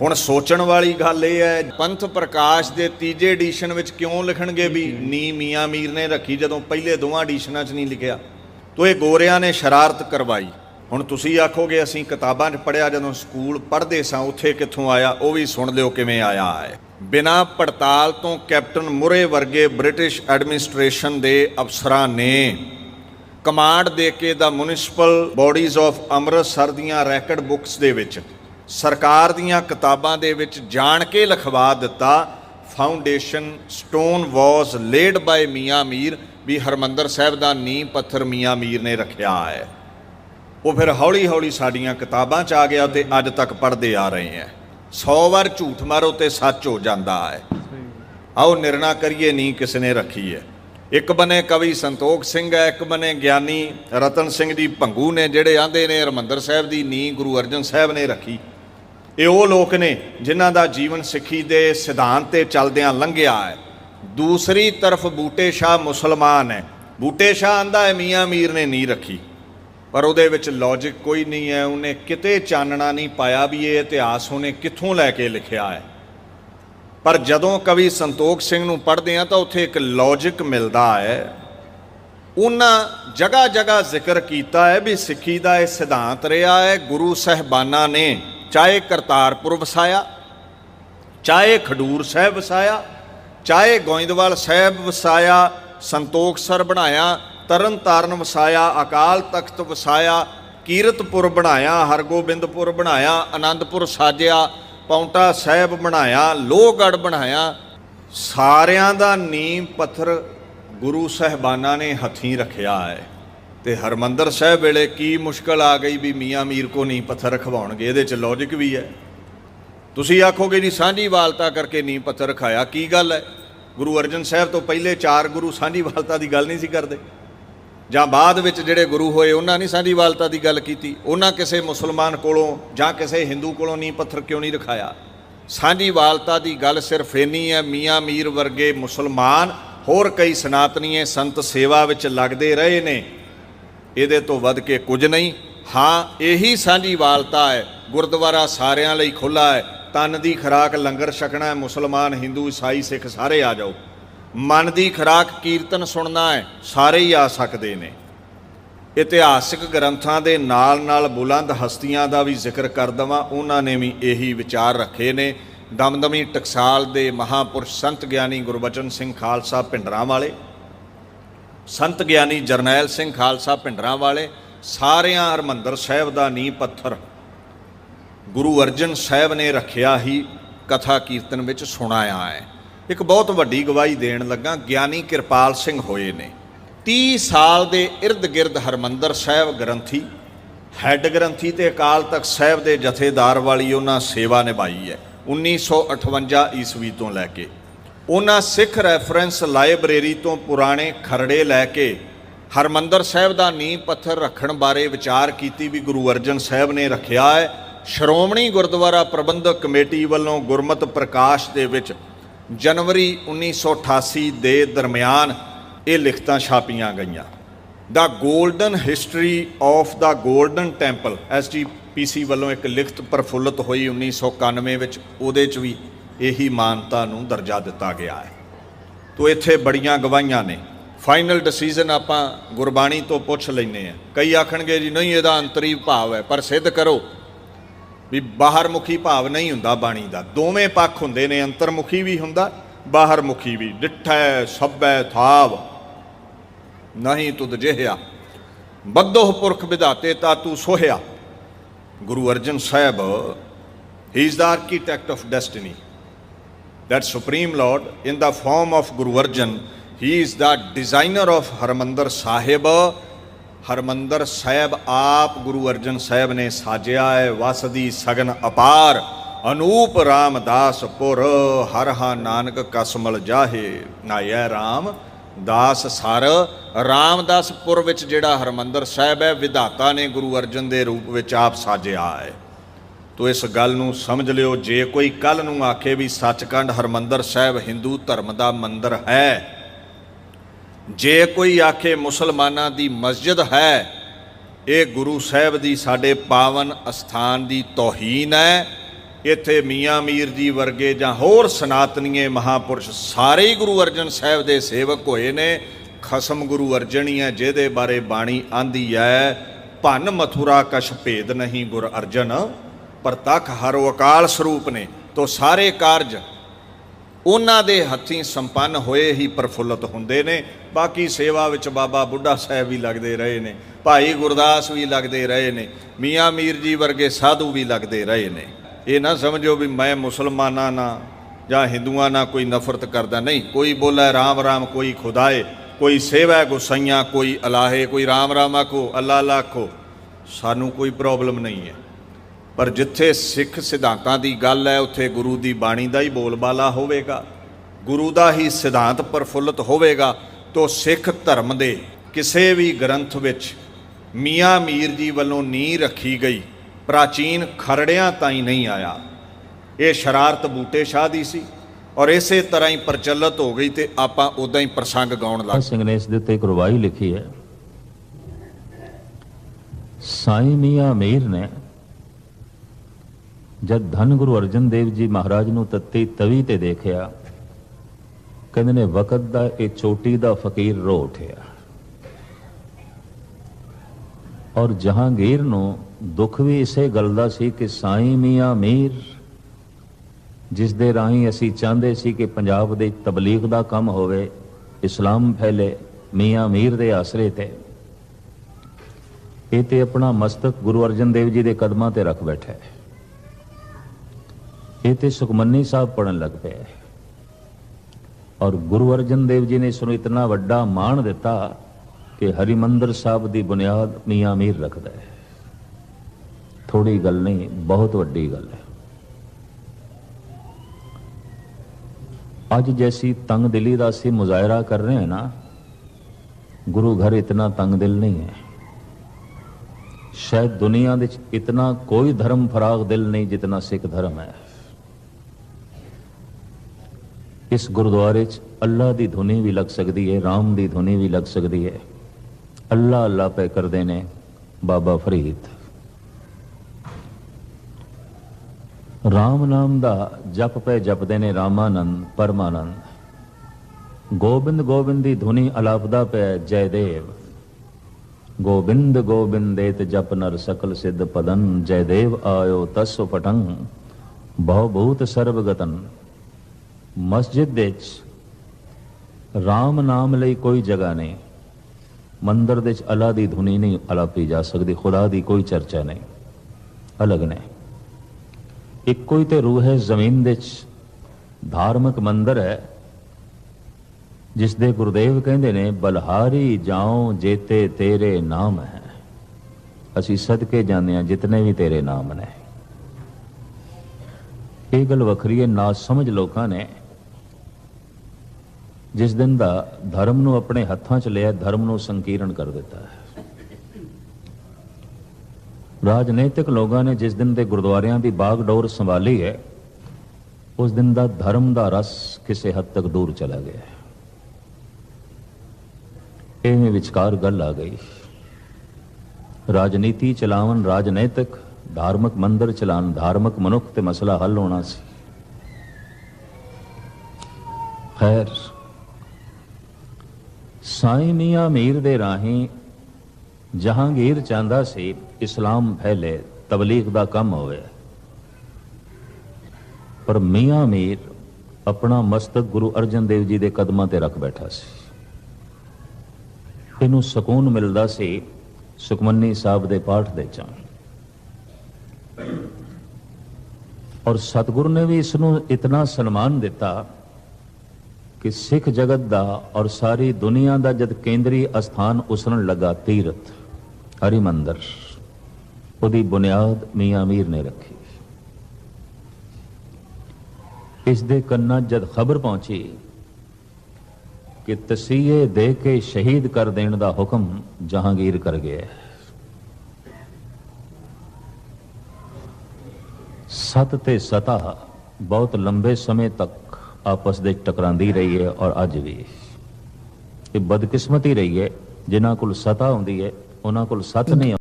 ਹੁਣ ਸੋਚਣ ਵਾਲੀ ਗੱਲ ਇਹ ਹੈ, ਪੰਥ ਪ੍ਰਕਾਸ਼ ਦੇ ਤੀਜੇ ਐਡੀਸ਼ਨ ਵਿੱਚ ਕਿਉਂ ਲਿਖਣਗੇ ਵੀ ਨੀ ਮੀਆਂ ਮੀਰ ਨੇ ਰੱਖੀ ਜਦੋਂ ਪਹਿਲੇ ਦੋਵਾਂ ਐਡੀਸ਼ਨਾਂ 'ਚ ਨਹੀਂ ਲਿਖਿਆ? ਤੋ ਇਹ ਗੋਰਿਆਂ ਨੇ ਸ਼ਰਾਰਤ ਕਰਵਾਈ। ਹੁਣ ਤੁਸੀਂ ਆਖੋਗੇ, ਅਸੀਂ ਕਿਤਾਬਾਂ 'ਚ ਪੜਿਆ ਜਦੋਂ ਸਕੂਲ ਪੜ੍ਹਦੇ ਸਾਂ, ਉੱਥੇ ਕਿੱਥੋਂ ਆਇਆ? ਉਹ ਵੀ ਸੁਣ ਲਿਓ ਕਿਵੇਂ ਆਇਆ ਹੈ। ਬਿਨਾਂ ਪੜਤਾਲ ਤੋਂ ਕੈਪਟਨ ਮੁਰੇ ਵਰਗੇ ਬ੍ਰਿਟਿਸ਼ ਐਡਮਿਨਿਸਟ੍ਰੇਸ਼ਨ ਦੇ ਅਫਸਰਾਂ ਨੇ ਕਮਾਂਡ ਦੇ ਕੇ ਦਾ ਮਿਊਨਿਸਪਲ ਬਾਡੀਜ਼ ਆਫ ਅੰਮ੍ਰਿਤਸਰ ਦੀਆਂ ਰੈਕਡ ਬੁੱਕਸ ਦੇ ਵਿੱਚ, ਸਰਕਾਰ ਦੀਆਂ ਕਿਤਾਬਾਂ ਦੇ ਵਿੱਚ ਜਾਣ ਕੇ ਲਿਖਵਾ ਦਿੱਤਾ, foundation stone was laid by Mian Mir, ਵੀ ਹਰਮੰਦਰ ਸਾਹਿਬ ਦਾ ਨੀਂਹ ਪੱਥਰ ਮੀਆਂ ਮੀਰ ਨੇ ਰੱਖਿਆ ਹੈ। ਉਹ ਫਿਰ ਹੌਲੀ ਹੌਲੀ ਸਾਡੀਆਂ ਕਿਤਾਬਾਂ 'ਚ ਆ ਗਿਆ ਤੇ ਅੱਜ ਤੱਕ ਪੜ੍ਹਦੇ ਆ ਰਹੇ ਹਾਂ। 100 ਵਾਰ ਝੂਠ ਮਾਰੋ ਤੇ ਸੱਚ ਹੋ ਜਾਂਦਾ ਹੈ। ਆਓ ਨਿਰਣਾ ਕਰੀਏ, ਨਹੀਂ ਕਿਸ ਨੇ ਰੱਖੀ ਹੈ? ਇੱਕ ਬਨੇ ਕਵੀ ਸੰਤੋਖ ਸਿੰਘ ਹੈ, ਇੱਕ ਬਨੇ ਗਿਆਨੀ ਰਤਨ ਸਿੰਘ ਜੀ ਭੰਗੂ ਨੇ, ਜਿਹੜੇ ਆਂਦੇ ਨੇ ਹਰਮੰਦਰ ਸਾਹਿਬ ਦੀ ਨੀ ਗੁਰੂ ਅਰਜਨ ਸਾਹਿਬ ਨੇ ਰੱਖੀ। ਇਹ ਉਹ ਲੋਕ ਨੇ ਜਿਨ੍ਹਾਂ ਦਾ ਜੀਵਨ ਸਿੱਖੀ ਦੇ ਸਿਧਾਂਤ ਤੇ ਚੱਲਦਿਆਂ ਲੰਘਿਆ ਹੈ। ਦੂਸਰੀ ਤਰਫ ਬੂਟੇ ਸ਼ਾਹ ਮੁਸਲਮਾਨ ਹੈ। ਬੂਟੇ ਸ਼ਾਹ ਆਂਦਾ ਹੈ, ਮੀਆਂ ਮੀਰ ਨੇ ਨੀ ਰੱਖੀ। ਪਰ ਉਹਦੇ ਵਿੱਚ ਲੌਜੀਕ ਕੋਈ ਨਹੀਂ ਹੈ, ਉਹਨੇ ਕਿਤੇ ਚਾਨਣਾ ਨਹੀਂ ਪਾਇਆ ਵੀ ਇਹ ਇਤਿਹਾਸ ਉਹਨੇ ਕਿੱਥੋਂ ਲੈ ਕੇ ਲਿਖਿਆ ਹੈ। ਪਰ ਜਦੋਂ ਕਵੀ ਸੰਤੋਖ ਸਿੰਘ ਨੂੰ ਪੜ੍ਹਦੇ ਆ ਤਾਂ ਉੱਥੇ ਇੱਕ ਲੌਜੀਕ ਮਿਲਦਾ ਹੈ। ਉਹਨਾਂ ਜਗ੍ਹਾ ਜਗ੍ਹਾ ਜ਼ਿਕਰ ਕੀਤਾ ਹੈ ਵੀ ਸਿੱਖੀ ਦਾ ਇਹ ਸਿਧਾਂਤ ਰਿਹਾ ਹੈ, ਗੁਰੂ ਸਹਿਬਾਨਾਂ ਨੇ ਚਾਹੇ ਕਰਤਾਰਪੁਰ ਵਸਾਇਆ, ਚਾਹੇ ਖਡੂਰ ਸਾਹਿਬ ਵਸਾਇਆ, ਚਾਹੇ ਗੋਇੰਦਵਾਲ ਸਾਹਿਬ ਵਸਾਇਆ, ਸੰਤੋਖ ਸਰ ਬਣਾਇਆ ਤਰਨ ਤਾਰਨ ਵਸਾਇਆ, ਅਕਾਲ ਤਖਤ ਵਸਾਇਆ, ਕੀਰਤਪੁਰ ਬਣਾਇਆ, ਹਰਗੋਬਿੰਦਪੁਰ ਬਣਾਇਆ ਆਨੰਦਪੁਰ ਸਾਜਿਆ, ਪੌਂਟਾ ਸਾਹਿਬ ਬਣਾਇਆ, ਲੋਹਗੜ੍ਹ ਬਣਾਇਆ। ਸਾਰਿਆਂ ਦਾ ਨੀਂਹ ਪੱਥਰ ਗੁਰੂ ਸਹਿਬਾਨਾਂ ਨੇ ਹੱਥੀਂ ਰੱਖਿਆ ਹੈ। ਤੇ ਹਰਮੰਦਰ ਸਾਹਿਬ ਵੇਲੇ ਕੀ ਮੁਸ਼ਕਲ ਆ ਗਈ ਵੀ ਮੀਆਂ ਮੀਰ ਕੋ ਨੀਂਹ ਪੱਥਰ ਰਖਵਾਉਣਗੇ? ਇਹਦੇ ਚ ਲੌਜੀਕ ਵੀ ਹੈ। ਤੁਸੀਂ ਆਖੋਗੇ, ਜੀ, ਸਾਂਝੀ ਵਾਲਤਾ ਕਰਕੇ ਨੀਂਹ ਪੱਥਰ ਰਖਾਇਆ। ਕੀ ਗੱਲ ਹੈ? ਗੁਰੂ ਅਰਜਨ ਸਾਹਿਬ ਤੋਂ ਪਹਿਲੇ ਚਾਰ ਗੁਰੂ ਸਾਂਝੀ ਵਾਲਤਾ ਦੀ ਗੱਲ ਨਹੀਂ ਸੀ ਕਰਦੇ। ਜਾਂ ਬਾਅਦ ਵਿੱਚ ਜਿਹੜੇ ਗੁਰੂ ਹੋਏ, ਉਹਨਾਂ ਨਹੀਂ ਸਾਂਝੀ ਵਾਲਤਾ ਦੀ ਗੱਲ ਕੀਤੀ। ਉਹਨਾਂ ਕਿਸੇ ਮੁਸਲਮਾਨ ਕੋਲੋਂ ਜਾਂ ਕਿਸੇ ਹਿੰਦੂ ਕੋਲੋਂ ਨੀਂਹ ਪੱਥਰ ਕਿਉਂ ਨਹੀਂ ਰਖਾਇਆ? ਸਾਂਝੀ ਵਾਲਤਾ ਦੀ ਗੱਲ ਸਿਰਫ ਇੰਨੀ ਹੈ, ਮੀਆਂ ਮੀਰ ਵਰਗੇ ਮੁਸਲਮਾਨ, ਹੋਰ ਕਈ ਸਨਾਤਨੀਏ ਸੰਤ ਸੇਵਾ ਵਿੱਚ ਲੱਗਦੇ ਰਹੇ ਨੇ। ਇਹਦੇ ਤੋਂ ਵੱਧ ਕੇ ਕੁਝ ਨਹੀਂ। ਹਾਂ, ਇਹੀ ਸਾਂਝੀ ਵਾਲਤਾ ਹੈ। ਗੁਰਦੁਆਰਾ ਸਾਰਿਆਂ ਲਈ ਖੁੱਲਾ ਹੈ। ਤਨ ਦੀ ਖਰਾਕ, ਲੰਗਰ ਛਕਣਾ ਹੈ, ਮੁਸਲਮਾਨ, ਹਿੰਦੂ, ਈਸਾਈ, ਸਿੱਖ ਸਾਰੇ ਆ ਜਾਓ। ਮਨ ਦੀ ਖਰਾਕ ਕੀਰਤਨ ਸੁਣਨਾ ਹੈ, ਸਾਰੇ ਹੀ ਆ ਸਕਦੇ ਨੇ। ਇਤਿਹਾਸਿਕ ਗ੍ਰੰਥਾਂ ਦੇ ਨਾਲ ਨਾਲ ਬੁਲੰਦ ਹਸਤੀਆਂ ਦਾ ਵੀ ਜ਼ਿਕਰ ਕਰ ਦਵਾਂ, ਉਹਨਾਂ ਨੇ ਵੀ ਇਹੀ ਵਿਚਾਰ ਰੱਖੇ ਨੇ। ਦਮਦਮੀ ਟਕਸਾਲ ਦੇ ਮਹਾਪੁਰਸ਼ ਸੰਤ ਗਿਆਨੀ ਗੁਰਬਚਨ ਸਿੰਘ ਖਾਲਸਾ ਭਿੰਡਰਾਂ ਵਾਲੇ, ਸੰਤ ਗਿਆਨੀ ਜਰਨੈਲ ਸਿੰਘ ਖਾਲਸਾ ਭਿੰਡਰਾਂ ਵਾਲੇ, ਸਾਰਿਆਂ ਹਰਮੰਦਰ ਸਾਹਿਬ ਦਾ ਨੀਂਹ ਪੱਥਰ ਗੁਰੂ ਅਰਜਨ ਸਾਹਿਬ ਨੇ ਰੱਖਿਆ ਹੀ ਕਥਾ ਕੀਰਤਨ ਵਿੱਚ ਸੁਣਾਇਆ ਹੈ। ਇੱਕ ਬਹੁਤ ਵੱਡੀ ਗਵਾਹੀ ਦੇਣ ਲੱਗਾ, ਗਿਆਨੀ ਕਿਰਪਾਲ ਸਿੰਘ ਹੋਏ ਨੇ। 30 ਸਾਲ ਦੇ ird ਗਿਰਦ ਹਰਮੰਦਰ ਸਾਹਿਬ ਗ੍ਰੰਥੀ, ਹੈੱਡ ਗ੍ਰੰਥੀ ਤੇ ਅਕਾਲ ਤਖਤ ਸਾਹਿਬ ਦੇ ਜਥੇਦਾਰ ਵਾਲੀ ਉਹਨਾਂ ਸੇਵਾ ਨਿਭਾਈ ਹੈ 1958 ਈਸਵੀ ਤੋਂ ਲੈ ਕੇ। ਉਹਨਾਂ ਸਿੱਖ ਰੈਫਰੈਂਸ ਲਾਇਬ੍ਰੇਰੀ ਤੋਂ ਪੁਰਾਣੇ ਖਰੜੇ ਲੈ ਕੇ ਹਰਮੰਦਰ ਸਾਹਿਬ ਦਾ ਨੀਂਹ ਪੱਥਰ ਰੱਖਣ ਬਾਰੇ ਵਿਚਾਰ ਕੀਤੀ ਵੀ ਗੁਰੂ ਅਰਜਨ ਸਾਹਿਬ ਨੇ ਰੱਖਿਆ ਹੈ। ਸ਼੍ਰੋਮਣੀ ਗੁਰਦੁਆਰਾ ਪ੍ਰਬੰਧਕ ਕਮੇਟੀ ਵੱਲੋਂ ਗੁਰਮਤ ਪ੍ਰਕਾਸ਼ ਦੇ ਵਿੱਚ ਜਨਵਰੀ 1988 ਦੇ ਦਰਮਿਆਨ ਇਹ ਲਿਖਤਾਂ ਛਾਪੀਆਂ ਗਈਆਂ। The golden history of the golden temple SGPC ਵੱਲੋਂ ਇੱਕ ਲਿਖਤ ਪ੍ਰਫੁੱਲਤ ਹੋਈ 1991 ਵਿੱਚ, ਉਹਦੇ 'ਚ ਵੀ ਇਹੀ ਮਾਨਤਾ ਨੂੰ ਦਰਜਾ ਦਿੱਤਾ ਗਿਆ ਹੈ। ਤੋ ਇੱਥੇ ਬੜੀਆਂ ਗਵਾਹੀਆਂ ਨੇ। ਫਾਈਨਲ ਡਿਸੀਜਨ ਆਪਾਂ ਗੁਰਬਾਣੀ ਤੋਂ ਪੁੱਛ ਲੈਨੇ ਆ ਕਈ ਆਖਣਗੇ ਜੀ, ਨਹੀਂ, ਇਹਦਾ ਅੰਤਰੀ ਭਾਵ ਹੈ, ਪਰ ਸਿੱਧ ਕਰੋ। ਵੀ ਬਾਹਰਮੁਖੀ ਭਾਵ ਨਹੀਂ ਹੁੰਦਾ ਬਾਣੀ ਦਾ। ਦੋਵੇਂ ਪੱਖ ਹੁੰਦੇ ਨੇ, ਅੰਤਰਮੁਖੀ ਵੀ ਹੁੰਦਾ, ਬਾਹਰਮੁਖੀ ਵੀ। ਡਿਠੈ, ਸਭੈ, ਥਾਵ, ਨਹੀਂ ਤੁਧ ਜਿਹਿਆ। ਬੱਦੋਹ ਪੁਰਖ ਵਿਧਾਤੇ ਤਾ ਤੂੰ ਸੋਹਿਆ। Guru Arjan Sahib he is the architect of destiny that supreme lord, in the form of guru arjan he is the designer of harmandir sahib Harmandar Sahib ਆਪ ਗੁਰੂ ਅਰਜਨ ਸਾਹਿਬ ਨੇ ਸਾਜਿਆ ਹੈ, ਵਸਦੀ ਸਗਨ ਅਪਾਰ। ਅਨੂਪ ਰਾਮਦਾਸ ਪੁਰ, ਹਰ ਹਾ ਨਾਨਕ ਕਸਮਲ ਜਾਹੇ। ਆਇਆ ਰਾਮ, ਦਾਸ ਸਰ। ਰਾਮਦਾਸਪੁਰ ਵਿੱਚ ਜਿਹੜਾ ਹਰਮੰਦਰ ਸਾਹਿਬ ਹੈ, ਵਿਧਾਤਾ ਨੇ ਗੁਰੂ ਅਰਜਨ ਦੇ ਰੂਪ ਵਿੱਚ ਆਪ ਸਾਜਿਆ ਹੈ। ਤੋ ਇਸ ਗੱਲ ਨੂੰ ਸਮਝ ਲਿਓ, ਜੇ ਕੋਈ ਕੱਲ ਨੂੰ ਆਖੇ ਵੀ ਸੱਚਖੰਡ ਹਰਮੰਦਰ ਸਾਹਿਬ ਹਿੰਦੂ ਧਰਮ ਦਾ ਮੰਦਰ ਹੈ ਜੇ ਕੋਈ ਆਖੇ ਮੁਸਲਮਾਨਾਂ ਦੀ ਮਸਜਿਦ ਹੈ, ਇਹ ਗੁਰੂ ਸਾਹਿਬ ਦੀ ਸਾਡੇ ਪਾਵਨ ਅਸਥਾਨ ਦੀ ਤੋਹੀਨ ਹੈ। ਇੱਥੇ ਮੀਆਂ ਮੀਰ ਜੀ ਵਰਗੇ ਜਾਂ ਹੋਰ ਸਨਾਤਨੀਏ ਮਹਾਪੁਰਸ਼ ਸਾਰੇ ਹੀ ਗੁਰੂ ਅਰਜਨ ਸਾਹਿਬ ਦੇ ਸੇਵਕ ਹੋਏ ਨੇ। ਖਸਮ ਗੁਰੂ ਅਰਜਨ ਹੀ ਹੈ, ਜਿਹਦੇ ਬਾਰੇ ਬਾਣੀ ਆਂਦੀ ਹੈ, ਭਨ ਮਥੁਰਾ ਕਛ ਭੇਦ ਨਹੀਂ ਗੁਰ ਅਰਜਨ ਪ੍ਰਤਖ ਹਰ ਅਕਾਲ ਸਰੂਪ ਨੇ। ਤੋ ਸਾਰੇ ਕਾਰਜ ਉਹਨਾਂ ਦੇ ਹੱਥੀਂ ਸੰਪੰਨ ਹੋਏ ਹੀ ਪ੍ਰਫੁੱਲਤ ਹੁੰਦੇ ਨੇ। ਬਾਕੀ ਸੇਵਾ ਵਿੱਚ ਬਾਬਾ ਬੁੱਢਾ ਸਾਹਿਬ ਵੀ ਲੱਗਦੇ ਰਹੇ ਨੇ। ਭਾਈ ਗੁਰਦਾਸ ਵੀ ਲੱਗਦੇ ਰਹੇ ਨੇ। ਮੀਆਂ ਮੀਰ ਜੀ ਵਰਗੇ ਸਾਧੂ ਵੀ ਲੱਗਦੇ ਰਹੇ ਨੇ। ਇਹ ਨਾ ਸਮਝੋ ਵੀ ਮੈਂ ਮੁਸਲਮਾਨਾਂ ਨਾਲ ਜਾਂ ਹਿੰਦੂਆਂ ਨਾਲ ਕੋਈ ਨਫ਼ਰਤ ਕਰਦਾ ਨਹੀਂ। ਕੋਈ ਬੋਲੇ ਰਾਮ ਰਾਮ, ਕੋਈ ਖੁਦਾਏ, ਕੋਈ ਸੇਵਾ ਗੁਸਈਆਂ ਕੋਈ ਅਲਾਹੇ, ਕੋਈ ਰਾਮ ਰਾਮ ਆਖੋ ਅੱਲਾ ਅੱਲਾ ਆਖੋ ਸਾਨੂੰ ਕੋਈ ਪ੍ਰੋਬਲਮ ਨਹੀਂ ਹੈ। ਪਰ ਜਿੱਥੇ ਸਿੱਖ ਸਿਧਾਂਤਾਂ ਦੀ ਗੱਲ ਹੈ, ਉੱਥੇ ਗੁਰੂ ਦੀ ਬਾਣੀ ਦਾ ਹੀ ਬੋਲਬਾਲਾ ਹੋਵੇਗਾ। ਗੁਰੂ ਦਾ ਹੀ ਸਿਧਾਂਤ ਪ੍ਰਫੁੱਲਤ ਹੋਵੇਗਾ ਤੋਂ ਸਿੱਖ ਧਰਮ ਦੇ ਕਿਸੇ ਵੀ ਗ੍ਰੰਥ ਵਿੱਚ ਮੀਆਂ ਮੀਰ ਜੀ ਵੱਲੋਂ ਨੀਂਹ ਰੱਖੀ ਗਈ। ਪ੍ਰਾਚੀਨ ਖਰੜਿਆਂ ਤਾਈਂ ਨਹੀਂ ਆਇਆ। ਇਹ ਸ਼ਰਾਰਤ ਬੂਟੇ ਸ਼ਾਹ ਦੀ ਸੀ ਔਰ ਇਸੇ ਤਰ੍ਹਾਂ ਹੀ ਪ੍ਰਚਲਿਤ ਹੋ ਗਈ ਤੇ ਆਪਾਂ ਉਦਾਂ ਹੀ ਪ੍ਰਸੰਗ ਗਾਉਣ ਲੱਗ ਸਿੰਘ ਨੇ ਇਸ ਦੇ ਉੱਤੇ ਇੱਕ ਰਵਾਈ ਲਿਖੀ ਹੈ। ਸਾਈਂ ਮੀਆਂ ਮੀਰ ਨੇ ਜਦ ਧੰਨ ਗੁਰੂ ਅਰਜਨ ਦੇਵ ਜੀ ਮਹਾਰਾਜ ਨੂੰ ਤੱਤੀ ਤਵੀ ਤੇ ਦੇਖਿਆ, ਕਹਿੰਦੇ ਨੇ, ਵਕਤ ਦਾ ਇਹ ਚੋਟੀ ਦਾ ਫਕੀਰ ਰੋ ਉਠਿਆ। ਔਰ ਜਹਾਂਗੀਰ ਨੂੰ ਦੁੱਖ ਵੀ ਇਸੇ ਗੱਲ ਦਾ ਸੀ ਕਿ ਸਾਈਂ ਮੀਆਂ ਮੀਰ, ਜਿਸ ਦੇ ਰਾਹੀਂ ਅਸੀਂ ਚਾਹੁੰਦੇ ਸੀ ਕਿ ਪੰਜਾਬ ਦੇ ਤਬਲੀਗ ਦਾ ਕੰਮ ਹੋਵੇ, ਇਸਲਾਮ ਫੈਲੇ ਮੀਆਂ ਮੀਰ ਦੇ ਆਸਰੇ ਤੇ। ਇਹ ਤੇ ਆਪਣਾ ਮਸਤਕ ਗੁਰੂ ਅਰਜਨ ਦੇਵ ਜੀ ਦੇ ਕਦਮਾਂ ਤੇ ਰੱਖ ਬੈਠਾ ਹੈ। ਇਹ ਤੇ ਸੁਖਮਨੀ ਸਾਹਿਬ ਪੜਨ ਲੱਗ ਪਿਆ ਔਰ ਗੁਰੂ ਅਰਜਨ ਦੇਵ ਜੀ ਨੇ ਇਸ ਨੂੰ ਇਤਨਾ ਵੱਡਾ ਮਾਣ ਦਿੱਤਾ ਕਿ ਹਰਿਮੰਦਰ ਸਾਹਿਬ ਦੀ ਬੁਨਿਆਦ ਮੀਆਂ ਮੀਰ ਰੱਖਦਾ ਹੈ। ਥੋੜੀ ਗੱਲ ਨਹੀਂ, ਬਹੁਤ ਵੱਡੀ ਗੱਲ ਹੈ। ਅੱਜ ਜੈਸੀ ਤੰਗ ਦਿਲੀ ਦਾ ਅਸੀਂ ਮੁਜ਼ਾਹਰਾ ਕਰ ਰਹੇ ਹਾਂ ਨਾ, ਗੁਰੂ ਘਰ ਇਤਨਾ ਤੰਗ ਦਿਲ ਨਹੀਂ ਹੈ। ਸ਼ਾਇਦ ਦੁਨੀਆ ਦੇ ਵਿੱਚ ਇਤਨਾ ਕੋਈ ਧਰਮ ਫਰਾਗ ਦਿਲ ਨਹੀਂ ਜਿਤਨਾ ਸਿੱਖ ਧਰਮ ਹੈ। ਇਸ ਗੁਰਦੁਆਰੇ 'ਚ ਅੱਲਾ ਦੀ ਧੁਨੀ ਵੀ ਲੱਗ ਸਕਦੀ ਹੈ ਰਾਮ ਦੀ ਧੁਨੀ ਵੀ ਲੱਗ ਸਕਦੀ ਹੈ ਅੱਲਾ ਅੱਲਾ ਪੈ ਕਰਦੇ ਨੇ ਬਾਬਾ ਫਰੀਦ। ਰਾਮ ਨਾਮ ਦਾ ਜਪ ਪੈ ਜਪਦੇ ਨੇ ਰਾਮਾਨੰਦ, ਪਰਮਾਨੰਦ। ਗੋਬਿੰਦ ਗੋਬਿੰਦ ਦੀ ਧੁਨੀ ਅਲਾਪਦਾ ਪੈ ਜੈ ਦੇਵ ਗੋਬਿੰਦ ਗੋਬਿੰਦੇਤ ਜਪ ਨਰ ਸਕਲ ਸਿੱਧ ਪਦਨ ਜੈਦੇਵ ਆਇਓ ਤਸ ਪਟੰ, ਬਹੁ ਬਹੁਤ ਸਰਬਗਤਨ ਮਸਜਿਦ ਵਿੱਚ ਰਾਮ ਨਾਮ ਲਈ ਕੋਈ ਜਗ੍ਹਾ ਨਹੀਂ। ਮੰਦਰ ਵਿੱਚ ਅੱਲਾ ਦੀ ਧੁਨੀ ਨਹੀਂ ਅਲਾਪੀ ਜਾ ਸਕਦੀ, ਖੁਦਾ ਦੀ ਕੋਈ ਚਰਚਾ ਨਹੀਂ। ਅਲੱਗ ਨੇ। ਇੱਕੋ ਹੀ ਤੇ ਰੂਹ ਹੈ, ਜ਼ਮੀਨ ਵਿੱਚ ਧਾਰਮਿਕ ਮੰਦਰ ਹੈ, ਜਿਸ ਦੇ ਗੁਰਦੇਵ ਕਹਿੰਦੇ ਨੇ, ਬਲਹਾਰੀ ਜਾਉ ਜੇਤੇ ਤੇਰੇ ਨਾਮ ਹੈ। ਅਸੀਂ ਸਦਕੇ ਜਾਂਦੇ ਹਾਂ, ਜਿਤਨੇ ਵੀ ਤੇਰੇ ਨਾਮ ਨੇ। ਇਹ ਗੱਲ ਵੱਖਰੀ ਹੈ ਨਾ ਸਮਝ ਲੋਕਾਂ ਨੇ। ਜਿਸ ਦਿਨ ਦਾ ਧਰਮ ਨੂੰ ਆਪਣੇ ਹੱਥਾਂ 'ਚ ਲਿਆ, ਧਰਮ ਨੂੰ ਸੰਕੀਰਣ ਕਰ ਦਿੱਤਾ ਹੈ। ਰਾਜਨੀਤਿਕ ਲੋਕਾਂ ਨੇ ਜਿਸ ਦਿਨ ਦੇ ਗੁਰਦੁਆਰਿਆਂ ਦੀ ਬਾਗਡੋਰ ਸੰਭਾਲੀ ਹੈ, ਉਸ ਦਿਨ ਦਾ ਧਰਮ ਦਾ ਰਸ ਕਿਸੇ ਹੱਦ ਤੱਕ ਦੂਰ ਚਲਾ ਗਿਆ ਹੈ। ਇਹਵੇਂ ਵਿਚਕਾਰ ਗੱਲ ਆ ਗਈ। ਰਾਜਨੀਤੀ ਚਲਾਵਨ ਰਾਜਨੀਤਿਕ, ਧਾਰਮਿਕ ਮੰਦਰ ਚਲਾਉਣ ਧਾਰਮਿਕ ਮਨੁੱਖ ਤੇ ਮਸਲਾ ਹੱਲ ਹੋਣਾ ਸੀ। ਖੈਰ ਸਾਈਂ ਮੀਆਂ ਮੀਰ ਦੇ ਰਾਹੀਂ ਜਹਾਂਗੀਰ ਚਾਹੁੰਦਾ ਸੀ ਇਸਲਾਮ ਫੈਲੇ ਤਬਲੀਗ ਦਾ ਕੰਮ ਹੋਵੇ। ਪਰ ਮੀਆਂ ਮੀਰ ਆਪਣਾ ਮਸਤਕ ਗੁਰੂ ਅਰਜਨ ਦੇਵ ਜੀ ਦੇ ਕਦਮਾਂ ਤੇ ਰੱਖ ਬੈਠਾ ਸੀ। ਇਹਨੂੰ ਸਕੂਨ ਮਿਲਦਾ ਸੀ ਸੁਖਮਨੀ ਸਾਹਿਬ ਦੇ ਪਾਠ ਦੇ ਚਾਂ। ਔਰ ਸਤਿਗੁਰੂ ਨੇ ਵੀ ਇਸ ਨੂੰ ਇਤਨਾ ਸਨਮਾਨ ਦਿੱਤਾ ਕਿ ਸਿੱਖ ਜਗਤ ਦਾ ਔਰ ਸਾਰੀ ਦੁਨੀਆ ਦਾ ਜਦ ਕੇਂਦਰੀ ਅਸਥਾਨ ਉਸਰਨ ਲੱਗਾ ਤੀਰਥ ਹਰੀ ਮੰਦਰ ਉਹਦੀ ਬੁਨਿਆਦ ਮੀਆਂ ਮੀਰ ਨੇ ਰੱਖੀ। ਇਸ ਦੇ ਕੰਨਾਂ ਜਦ ਖਬਰ ਪਹੁੰਚੀ ਕਿ ਤਸੀਹੇ ਦੇ ਕੇ ਸ਼ਹੀਦ ਕਰ ਦੇਣ ਦਾ ਹੁਕਮ ਜਹਾਂਗੀਰ ਕਰ ਗਿਆ ਸਤ ਤੇ ਸਤਾ ਬਹੁਤ ਲੰਬੇ ਸਮੇਂ ਤੱਕ ਆਪਸ ਦੇ ਟਕਰਾਂਦੀ ਰਹੀ ਹੈ ਔਰ ਅੱਜ ਵੀ। ਇਹ ਬਦਕਿਸਮਤੀ ਰਹੀ ਹੈ। ਜਿਨ੍ਹਾਂ ਕੋਲ ਸਤਾ ਹੁੰਦੀ ਹੈ, ਉਹਨਾਂ ਕੋਲ ਸਤ ਨਹੀਂ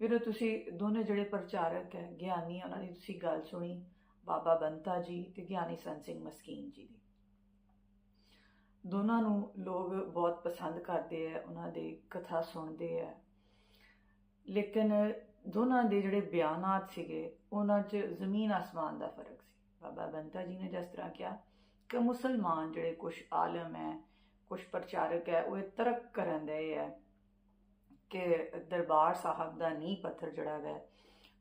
ਵੀਰੋ, ਤੁਸੀਂ ਦੋਨੇ ਜਿਹੜੇ ਪ੍ਰਚਾਰਕ ਹੈ, ਗਿਆਨੀ ਉਹਨਾਂ ਦੀ ਤੁਸੀਂ ਗੱਲ ਸੁਣੀ, ਬਾਬਾ ਬੰਤਾ ਜੀ ਤੇ ਗਿਆਨੀ ਸੰਤ ਸਿੰਘ ਮਸਕੀਨ ਜੀ ਦੀ। ਦੋਨਾਂ ਨੂੰ ਲੋਕ ਬਹੁਤ ਪਸੰਦ ਕਰਦੇ ਆ, ਉਹਨਾਂ ਦੀ ਕਥਾ ਸੁਣਦੇ ਆ। ਲੇਕਿਨ ਦੋਨਾਂ ਦੇ ਜਿਹੜੇ ਬਿਆਨਾਤ ਸੀਗੇ, ਉਹਨਾਂ 'ਚ ਜ਼ਮੀਨ ਆਸਮਾਨ ਦਾ ਫ਼ਰਕ ਸੀ। ਬਾਬਾ ਬੰਤਾ ਜੀ ਨੇ ਜਿਸ ਤਰ੍ਹਾਂ ਕਿਹਾ ਕਿ ਮੁਸਲਮਾਨ ਜਿਹੜੇ ਕੁਝ ਆਲਮ ਹੈ ਕੁਝ ਪ੍ਰਚਾਰਕ ਹੈ, ਉਹ ਇਹ ਤਰਕ ਕਰਨ ਦੇ ਹੈ ਕਿ ਦਰਬਾਰ ਸਾਹਿਬ ਦਾ ਨੀਂਹ ਪੱਥਰ ਜਿਹੜਾ ਹੈ,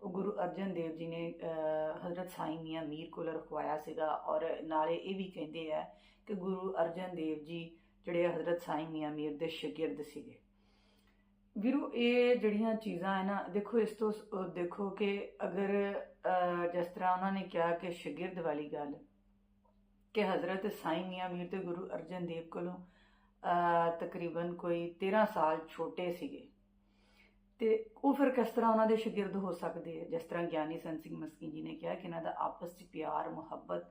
ਉਹ ਗੁਰੂ ਅਰਜਨ ਦੇਵ ਜੀ ਨੇ ਹਜ਼ਰਤ ਸਾਈਂ ਮੀਆਂ ਮੀਰ ਕੋਲ ਰਖਵਾਇਆ ਸੀਗਾ ਔਰ ਨਾਲੇ ਇਹ ਵੀ ਕਹਿੰਦੇ ਆ ਕਿ ਗੁਰੂ ਅਰਜਨ ਦੇਵ ਜੀ ਜਿਹੜੇ ਹਜ਼ਰਤ ਸਾਈਂ ਮੀਆਂ ਮੀਰ ਦੇ ਸ਼ਾਗਿਰਦ ਸੀਗੇ। ਵੀਰੋ, ਇਹ ਜਿਹੜੀਆਂ ਚੀਜ਼ਾਂ ਹੈ ਨਾ, ਦੇਖੋ ਇਸ ਤੋਂ ਦੇਖੋ ਕਿ ਅਗਰ ਜਿਸ ਤਰ੍ਹਾਂ ਉਹਨਾਂ ਨੇ ਕਿਹਾ ਕਿ ਸ਼ਾਗਿਰਦ ਵਾਲੀ ਗੱਲ ਕਿ ਹਜ਼ਰਤ ਸਾਈਂ ਮੀਆਂ ਮੀਰ ਤੇ ਗੁਰੂ ਅਰਜਨ ਦੇਵ ਕੋਲੋਂ ਤਕਰੀਬਨ ਕੋਈ 13 ਸਾਲ ਛੋਟੇ ਸੀਗੇ। ਤੇ ਉਹ ਫਿਰ ਕਿਸ ਤਰ੍ਹਾਂ ਉਹਨਾਂ ਦੇ ਸ਼ਾਗਿਰਦ ਹੋ ਸਕਦੇ ਆ? ਜਿਸ ਤਰ੍ਹਾਂ ਗਿਆਨੀ ਸੰਤ ਸਿੰਘ ਮਸਕੀ ਜੀ ਨੇ ਕਿਹਾ ਕਿ ਇਹਨਾਂ ਦਾ ਆਪਸ ਵਿੱਚ ਪਿਆਰ, ਮੁਹੱਬਤ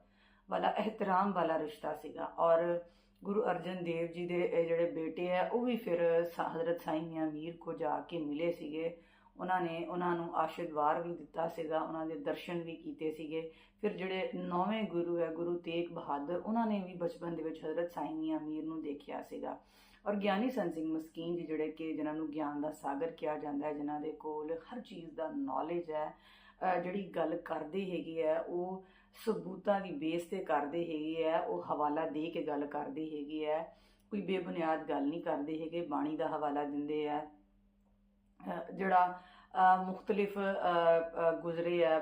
ਵਾਲਾ ਇਹਤਰਾਮ ਵਾਲਾ ਰਿਸ਼ਤਾ ਸੀਗਾ। ਔਰ ਗੁਰੂ ਅਰਜਨ ਦੇਵ ਜੀ ਦੇ ਜਿਹੜੇ ਬੇਟੇ ਆ, ਉਹ ਵੀ ਫਿਰ ਹਜ਼ਰਤ ਸਾਈਂ ਮੀਆਂ ਮੀਰ ਕੋ ਜਾ ਕੇ ਮਿਲੇ ਸੀਗੇ। ਉਹਨਾਂ ਨੇ ਉਹਨਾਂ ਨੂੰ ਆਸ਼ੀਰਵਾਦ ਵੀ ਦਿੱਤਾ ਸੀਗਾ, ਉਹਨਾਂ ਦੇ ਦਰਸ਼ਨ ਵੀ ਕੀਤੇ ਸੀਗੇ। ਫਿਰ ਜਿਹੜੇ ਨੌਵੇਂ ਗੁਰੂ ਹੈ, ਗੁਰੂ ਤੇਗ ਬਹਾਦਰ, ਉਹਨਾਂ ਨੇ ਵੀ ਬਚਪਨ ਦੇ ਵਿੱਚ ਹਜ਼ਰਤ ਸਾਈਂ ਮੀਆਂ ਮੀਰ ਨੂੰ ਦੇਖਿਆ ਸੀਗਾ। ਔਰ ਗਿਆਨੀ ਸੰਤ ਸਿੰਘ ਮਸਕੀਨ ਜੀ ਜਿਹੜੇ ਕਿ ਜਿਨ੍ਹਾਂ ਨੂੰ ਗਿਆਨ ਦਾ ਸਾਗਰ ਕਿਹਾ ਜਾਂਦਾ ਹੈ, ਜਿਨ੍ਹਾਂ ਦੇ ਕੋਲ ਹਰ ਚੀਜ਼ ਦਾ ਨੌਲੇਜ ਹੈ ਜਿਹੜੀ ਗੱਲ ਕਰਦੇ ਹੈਗੇ ਆ ਉਹ ਸਬੂਤਾਂ ਦੀ ਬੇਸ ਤੇ ਕਰਦੇ ਹੈਗੇ ਆ ਉਹ ਹਵਾਲਾ ਦੇ ਕੇ ਗੱਲ ਕਰਦੇ ਹੈਗੇ ਆ ਕੋਈ ਬੇਬੁਨਿਆਦ ਗੱਲ ਨਹੀਂ ਕਰਦੇ ਹੈਗੇ, ਬਾਣੀ ਦਾ ਹਵਾਲਾ ਦਿੰਦੇ ਆ ਜਿਹੜਾ ਅਹ ਮੁਖਤਲਿਫ ਅਹ, ਗੁਜ਼ਰੇ ਆ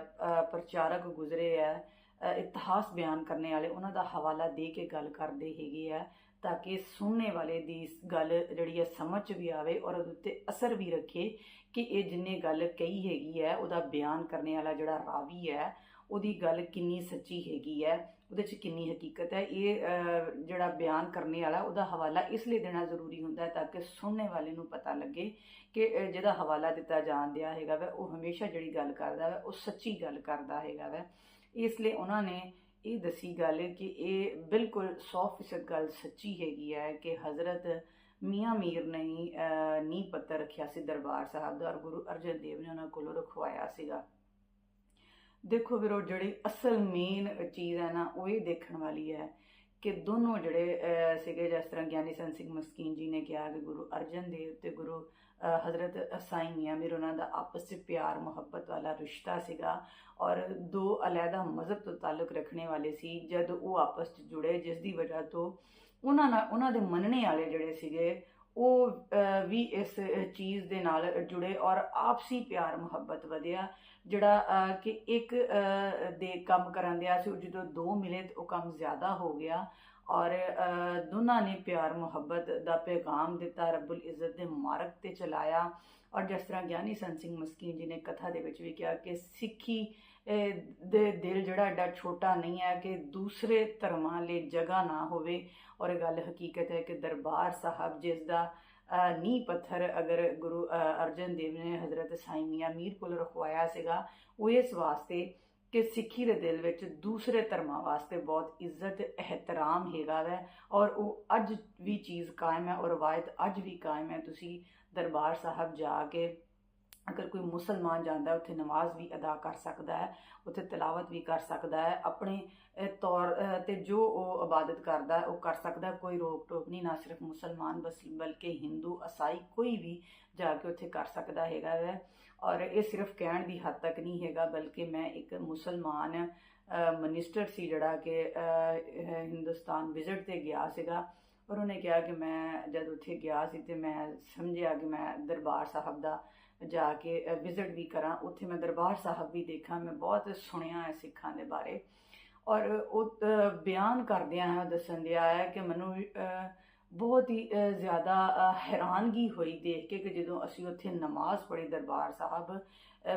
ਪ੍ਰਚਾਰਕ ਗੁਜ਼ਰੇ ਹੈ ਇਤਿਹਾਸ ਬਿਆਨ ਕਰਨੇ ਵਾਲੇ ਉਹਨਾਂ ਦਾ ਹਵਾਲਾ ਦੇ ਕੇ ਗੱਲ ਕਰਦੇ ਹੈਗੇ ਆ ਤਾਂ ਕਿ ਸੁਣਨੇ ਵਾਲੇ ਦੀ ਇਸ ਗੱਲ ਜਿਹੜੀ ਹੈ ਸਮਝ 'ਚ ਵੀ ਆਵੇ ਔਰ ਉਹਦੇ ਉੱਤੇ ਅਸਰ ਵੀ ਰੱਖੇ ਕਿ ਇਹ ਜਿੰਨੇ ਗੱਲ ਕਹੀ ਹੈਗੀ ਹੈ ਉਹਦਾ ਬਿਆਨ ਕਰਨੇ ਵਾਲਾ ਜਿਹੜਾ ਰਾਵੀ ਹੈ ਉਹਦੀ ਗੱਲ ਕਿੰਨੀ ਸੱਚੀ ਹੈਗੀ ਹੈ ਉਹਦੇ 'ਚ ਕਿੰਨੀ ਹਕੀਕਤ ਹੈ। ਇਹ ਜਿਹੜਾ ਬਿਆਨ ਕਰਨੇ ਵਾਲਾ ਉਹਦਾ ਹਵਾਲਾ ਇਸ ਲਈ ਦੇਣਾ ਜ਼ਰੂਰੀ ਹੁੰਦਾ ਹੈ ਤਾਂ ਕਿ ਸੁਣਨੇ ਵਾਲੇ ਨੂੰ ਪਤਾ ਲੱਗੇ ਕਿ ਜਿਹਦਾ ਹਵਾਲਾ ਦਿੱਤਾ ਜਾਣ ਦਿਆ ਹੈਗਾ ਵਾ ਉਹ ਹਮੇਸ਼ਾ ਜਿਹੜੀ ਗੱਲ ਕਰਦਾ ਵਾ ਉਹ ਸੱਚੀ ਗੱਲ ਕਰਦਾ ਹੈਗਾ ਵਾ। ਇਸ ਲਈ ਉਹਨਾਂ ਨੇ ਇਹ ਦੱਸੀ ਗੱਲ ਕਿ ਇਹ ਬਿਲਕੁਲ 100% ਗੱਲ ਸੱਚੀ ਹੈਗੀ ਹੈ ਕਿ ਹਜ਼ਰਤ ਮੀਆਂ ਮੀਰ ਨੇ ਹੀ, ਅਹ, ਨੀਂਹ ਪੱਥਰ ਰੱਖਿਆ ਸੀ ਦਰਬਾਰ ਸਾਹਿਬ ਦਾ ਔਰ ਗੁਰੂ ਅਰਜਨ ਦੇਵ ਨੇ ਉਹਨਾਂ ਕੋਲੋਂ ਰਖਵਾਇਆ ਸੀਗਾ। ਦੇਖੋ ਵੀਰੋ, ਜਿਹੜੀ ਅਸਲ ਮੇਨ ਚੀਜ਼ ਹੈ ਨਾ, ਉਹ ਇਹ ਦੇਖਣ ਵਾਲੀ ਹੈ ਕਿ ਦੋਨੋਂ ਜਿਹੜੇ ਸੀਗੇ ਜਿਸ ਤਰ੍ਹਾਂ ਗਿਆਨੀ ਸੰਤ ਸਿੰਘ ਮਸਕੀਨ ਜੀ ਨੇ ਕਿਹਾ ਕਿ ਗੁਰੂ ਅਰਜਨ ਦੇਵ ਤੇ ਗੁਰੂ ਹਜ਼ਰਤ ਸਾਈਂ ਮੀਆਂ ਮੀਰ, ਉਹਨਾਂ ਦਾ ਆਪਸ ਵਿੱਚ ਪਿਆਰ, ਮੁਹੱਬਤ ਵਾਲਾ ਰਿਸ਼ਤਾ ਸੀਗਾ ਔਰ ਦੋ ਅਲੱਗਾ ਮਜ਼ਹਬ ਤੋਂ ਤਾਲੁਕ ਰੱਖਣੇ ਵਾਲੇ ਸੀ, ਜਦ ਉਹ ਆਪਸ ਵਿੱਚ ਜੁੜੇ, ਜਿਸ ਦੀ ਵਜ੍ਹਾ ਤੋਂ ਉਹਨਾਂ ਨਾਲ, ਉਹਨਾਂ ਦੇ ਮੰਨਣੇ ਵਾਲੇ ਜਿਹੜੇ ਸੀਗੇ ਉਹ ਵੀ ਇਸ ਚੀਜ਼ ਦੇ ਨਾਲ ਜੁੜੇ ਔਰ ਆਪਸੀ ਪਿਆਰ, ਮੁਹੱਬਤ ਵਧਿਆ, ਜਿਹੜਾ ਕਿ ਇੱਕ ਦੇ ਕੰਮ ਕਰਨ ਦਿਆ ਸੀ, ਉਹ ਜਦੋਂ ਦੋ ਮਿਲੇ ਤਾਂ ਉਹ ਕੰਮ ਜ਼ਿਆਦਾ ਹੋ ਗਿਆ। ਔਰ ਦੋਨਾਂ ਨੇ ਪਿਆਰ ਮੁਹੱਬਤ ਦਾ ਪੈਗਾਮ ਦਿੱਤਾ ਰੱਬੁਲ ਇੱਜ਼ਤ ਦੇ ਮਾਰਗ ਤੇ ਚਲਾਇਆ। ਔਰ ਜਿਸ ਤਰ੍ਹਾਂ ਗਿਆਨੀ ਸੰਤ ਸਿੰਘ ਮਸਕੀਨ ਜੀ ਨੇ ਕਥਾ ਦੇ ਵਿੱਚ ਵੀ ਕਿਹਾ ਕਿ ਸਿੱਖੀ ਦੇ ਦਿਲ ਜਿਹੜਾ ਐਡਾ ਛੋਟਾ ਨਹੀਂ ਹੈ ਕਿ ਦੂਸਰੇ ਧਰਮਾਂ ਲਈ ਜਗ੍ਹਾ ਨਾ ਹੋਵੇ। ਔਰ ਇਹ ਗੱਲ ਹਕੀਕਤ ਹੈ ਕਿ ਦਰਬਾਰ ਸਾਹਿਬ ਜਿਸ ਦਾ ਅਹ, ਨੀਂਹ ਪੱਥਰ ਅਗਰ ਗੁਰੂ ਅਰਜਨ ਦੇਵ ਨੇ ਹਜ਼ਰਤ ਸਾਈਂ ਮੀਆਂ ਮੀਰ ਕੋਲ ਰਖਵਾਇਆ ਸੀਗਾ ਉਹ ਇਸ ਵਾਸਤੇ ਕਿ ਸਿੱਖੀ ਦੇ ਦਿਲ ਵਿੱਚ ਦੂਸਰੇ ਧਰਮਾਂ ਵਾਸਤੇ ਬਹੁਤ ਇੱਜ਼ਤ ਇਹਤਰਾਮ ਹੈਗਾ ਵੈ ਔਰ ਉਹ ਅੱਜ ਵੀ ਚੀਜ਼ ਕਾਇਮ ਹੈ ਔਰ ਰਵਾਇਤ ਅੱਜ ਵੀ ਕਾਇਮ ਹੈ। ਤੁਸੀਂ ਦਰਬਾਰ ਸਾਹਿਬ ਜਾ ਕੇ ਅਗਰ ਕੋਈ ਮੁਸਲਮਾਨ ਜਾਂਦਾ ਹੈ, ਉੱਥੇ ਨਮਾਜ਼ ਵੀ ਅਦਾ ਕਰ ਸਕਦਾ ਹੈ, ਉੱਥੇ ਤਿਲਾਵਤ ਵੀ ਕਰ ਸਕਦਾ ਹੈ, ਆਪਣੇ ਤੌਰ ਤੇ ਜੋ ਉਹ ਇਬਾਦਤ ਕਰਦਾ ਹੈ, ਉਹ ਕਰ ਸਕਦਾ ਕੋਈ ਰੋਕ ਟੋਕ ਨਹੀਂ, ਨਾ ਸਿਰਫ ਮੁਸਲਮਾਨ ਬਸ, ਬਲਕਿ ਹਿੰਦੂ ਈਸਾਈ ਕੋਈ ਵੀ ਜਾ ਕੇ ਉੱਥੇ ਕਰ ਸਕਦਾ ਹੈਗਾ ਹੈ। ਔਰ ਇਹ ਸਿਰਫ ਕਹਿਣ ਦੀ ਹੱਦ ਤੱਕ ਨਹੀਂ ਹੈਗਾ, ਬਲਕਿ ਮੈਂ ਇੱਕ ਮੁਸਲਮਾਨ ਮਿਨਿਸਟਰ ਸੀ ਜਿਹੜਾ ਕਿ ਹਿੰਦੁਸਤਾਨ ਵਿਜ਼ਿਟ ਤੇ ਗਿਆ ਸੀਗਾ। ਔਰ ਉਹਨੇ ਕਿਹਾ ਕਿ ਮੈਂ ਜਦ ਉੱਥੇ ਗਿਆ ਸੀ ਤੇ ਮੈਂ ਸਮਝਿਆ ਕਿ ਮੈਂ ਦਰਬਾਰ ਸਾਹਿਬ ਦਾ ਜਾ ਕੇ ਵਿਜ਼ਿਟ ਵੀ ਕਰਾਂ। ਉੱਥੇ ਮੈਂ ਦਰਬਾਰ ਸਾਹਿਬ ਵੀ ਦੇਖਾਂ। ਮੈਂ ਬਹੁਤ ਸੁਣਿਆ ਹੈ ਸਿੱਖਾਂ ਦੇ ਬਾਰੇ। ਔਰ ਉਹ ਬਿਆਨ ਕਰਦਿਆਂ ਹੈ ਦੱਸਣ ਦਿਆ ਹੈ ਕਿ ਮੈਨੂੰ ਬਹੁਤ ਹੀ ਜ਼ਿਆਦਾ ਹੈਰਾਨਗੀ ਹੋਈ ਦੇਖ ਕੇ ਕਿ ਜਦੋਂ ਅਸੀਂ ਉੱਥੇ ਨਮਾਜ਼ ਪੜ੍ਹੀ ਦਰਬਾਰ ਸਾਹਿਬ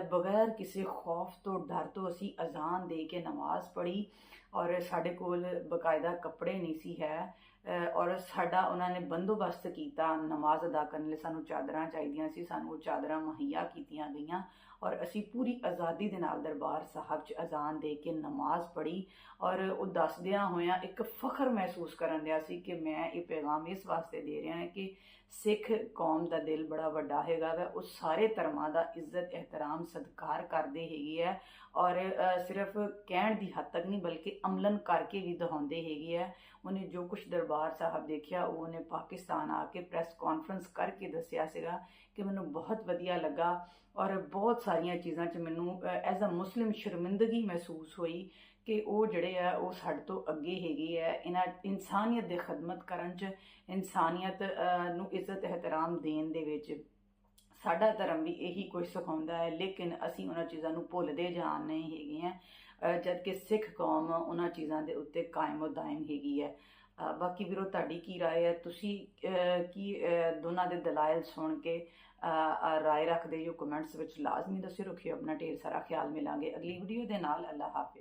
ਬਗੈਰ ਕਿਸੇ ਖੌਫ ਤੋਂ, ਡਰ ਤੋਂ ਅਸੀਂ ਅਜ਼ਾਨ ਦੇ ਕੇ ਨਮਾਜ਼ ਪੜ੍ਹੀ। ਔਰ ਸਾਡੇ ਕੋਲ ਬਕਾਇਦਾ ਕੱਪੜੇ ਨਹੀਂ ਸੀ ਹੈ। ਔਰ ਸਾਡਾ ਉਹਨਾਂ ਨੇ ਬੰਦੋਬਸਤ ਕੀਤਾ, ਨਮਾਜ਼ ਅਦਾ ਕਰਨ ਲਈ ਸਾਨੂੰ ਚਾਦਰਾਂ ਚਾਹੀਦੀਆਂ ਸੀ, ਸਾਨੂੰ ਉਹ ਚਾਦਰਾਂ ਮੁਹੱਈਆ ਕੀਤੀਆਂ ਗਈਆਂ ਔਰ ਅਸੀਂ ਪੂਰੀ ਆਜ਼ਾਦੀ ਦੇ ਨਾਲ ਦਰਬਾਰ ਸਾਹਿਬ 'ਚ ਅਜ਼ਾਨ ਦੇ ਕੇ ਨਮਾਜ਼ ਪੜ੍ਹੀ ਔਰ ਉਹ ਦੱਸਦਿਆਂ ਹੋਇਆਂ ਇੱਕ ਫਖਰ ਮਹਿਸੂਸ ਕਰਨ ਦਿਆ ਸੀ ਕਿ ਮੈਂ ਇਹ ਪੈਗਾਮ ਇਸ ਵਾਸਤੇ ਦੇ ਰਿਹਾ ਹਾਂ ਕਿ ਸਿੱਖ ਕੌਮ ਦਾ ਦਿਲ ਬੜਾ ਵੱਡਾ ਹੈਗਾ ਵਾ, ਉਹ ਸਾਰੇ ਧਰਮਾਂ ਦਾ ਇੱਜ਼ਤ, ਇਹਤਰਾਮ, ਸਤਿਕਾਰ ਕਰਦੇ ਹੈਗੇ ਆ ਔਰ ਸਿਰਫ ਕਹਿਣ ਦੀ ਹੱਦ ਤੱਕ ਨਹੀਂ ਬਲਕਿ ਅਮਲਨ ਕਰਕੇ ਵੀ ਦਿਖਾਉਂਦੇ ਹੈਗੇ ਆ। ਉਹਨੇ ਜੋ ਕੁਝ ਦਰਬਾਰ ਸਾਹਿਬ ਦੇਖਿਆ, ਉਹ ਉਹਨੇ ਪਾਕਿਸਤਾਨ ਆ ਕੇ ਪ੍ਰੈਸ ਕਾਨਫਰੰਸ ਕਰਕੇ ਦੱਸਿਆ ਸੀਗਾ ਕਿ ਮੈਨੂੰ ਬਹੁਤ ਵਧੀਆ ਲੱਗਾ ਔਰ ਬਹੁਤ ਸਾਰੀਆਂ ਚੀਜ਼ਾਂ 'ਚ ਮੈਨੂੰ ਐਜ਼ ਅ ਮੁਸਲਿਮ ਸ਼ਰਮਿੰਦਗੀ ਮਹਿਸੂਸ ਹੋਈ ਕਿ ਉਹ ਜਿਹੜੇ ਆ ਉਹ ਸਾਡੇ ਤੋਂ ਅੱਗੇ ਹੈਗੇ ਆ ਇਹਨਾਂ ਇਨਸਾਨੀਅਤ ਦੇ ਖidmat ਕਰਨ 'ਚ ਇਨਸਾਨੀਅਤ ਅ, ਨੂੰ ਇੱਜ਼ਤ ਇਹਤਰਾਮ ਦੇਣ ਦੇ ਵਿੱਚ ਸਾਡਾ ਧਰਮ ਵੀ ਇਹੀ ਕੁਝ ਸਿਖਾਉਂਦਾ ਹੈ ਲੇਕਿਨ ਅਸੀਂ ਉਹਨਾਂ ਚੀਜ਼ਾਂ ਨੂੰ ਭੁੱਲਦੇ ਜਾਣ ਨਹੀਂ ਹੈਗੇ ਆ ਅ, ਜਦ ਕਿ ਸਿੱਖ ਕੌਮ ਉਹਨਾਂ ਚੀਜ਼ਾਂ ਦੇ ਉੱਤੇ ਕਾਇਮ ਦਾਇਮ ਹੈਗੀ ਹੈ ਅ, ਬਾਕੀ ਵੀਰੋ ਤੁਹਾਡੀ ਕੀ رائے ਹੈ ਤੁਸੀਂ ਅ, ਕੀ ਅ, ਦੋਨਾਂ ਦੇ ਦਲਾਇਲ ਸੁਣ ਕੇ ਅ, ਅ, ਰਾਏ ਰੱਖਦੇ ਹੋ ਕਮੈਂਟਸ ਵਿੱਚ ਲਾਜ਼ਮੀ ਦੱਸਿਓ ਰੱਖਿਓ ਆਪਣਾ ਢੇਰ ਸਾਰਾ ਖਿਆਲ ਮਿਲਾਂਗੇ ਅਗਲੀ ਵੀਡੀਓ ਦੇ ਨਾਲ ਅੱਲਾਹ ਹਾਫਿਜ਼